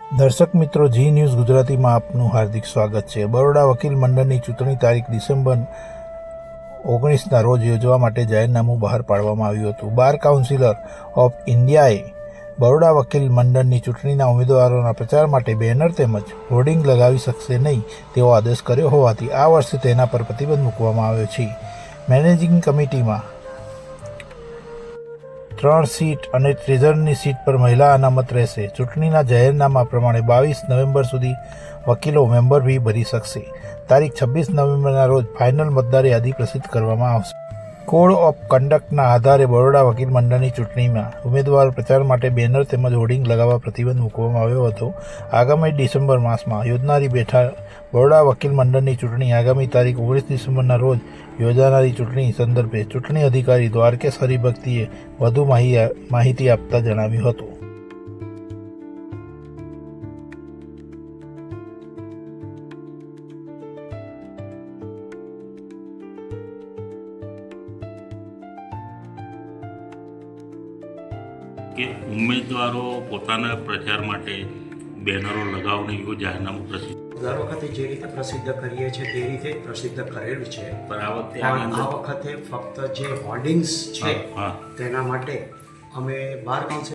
દર્શક મિત્રો, જી ન્યૂઝ ગુજરાતીમાં આપનું હાર્દિક સ્વાગત છે. બરોડા વકીલ મંડળની ચૂંટણી તારીખ ડિસેમ્બર ઓગણીસના રોજ યોજવા માટે જાહેરનામું બહાર પાડવામાં આવ્યું હતું. બાર કાઉન્સિલર ઓફ ઇન્ડિયાએ બરોડા વકીલ મંડળની ચૂંટણીના ઉમેદવારોના પ્રચાર માટે બેનર તેમજ હોર્ડિંગ લગાવી શકશે નહીં તેવો આદેશ કર્યો હોવાથી આ વર્ષે તેના પર પ્રતિબંધ મૂકવામાં આવ્યો છે. મેનેજિંગ કમિટીમાં ત્રણ સીટ અને ટ્રેઝરની સીટ પર મહિલા અનામત રહેશે. ચૂંટણીના જાહેરનામા પ્રમાણે બાવીસ નવેમ્બર સુધી વકીલો મેમ્બર ફી ભરી શકશે. તારીખ છવ્વીસ નવેમ્બરના રોજ ફાઇનલ મતદાર યાદી પ્રસિદ્ધ કરવામાં આવશે. કોડ ઓફ કન્ડક્ટના આધારે બરોડા વકીલ મંડળની ચૂંટણીમાં ઉમેદવાર પ્રચાર માટે બેનર તેમજ હોર્ડિંગ લગાવવા પ્રતિબંધ મૂકવામાં આવ્યો હતો. આગામી ડિસેમ્બર માસમાં યોજનારી બેઠા બરોડા વકીલ મંડળની ચૂંટણી આગામી તારીખ ઓગણીસ ડિસેમ્બરના રોજ યોજાનારી ચૂંટણી સંદર્ભે ચૂંટણી અધિકારી દ્વારકેશ હરિભક્તિએ વધુ માહી- માહિતી આપતા જણાવ્યું હતું. કે ઉમેદવારો પોતાના પ્રચાર માટે બેનરો લગાવને એવું જાહેરનામું પ્રસિદ્ધ દર વખતે જે રીતે પ્રસિદ્ધ કરીએ છીએ તે રીતે પ્રસિદ્ધ કરેલું છે. પણ આ વખતે આ વખતે ફક્ત જે હોર્ડિંગ્સ છે તેના માટે અમે બાર કાઉન્સિલ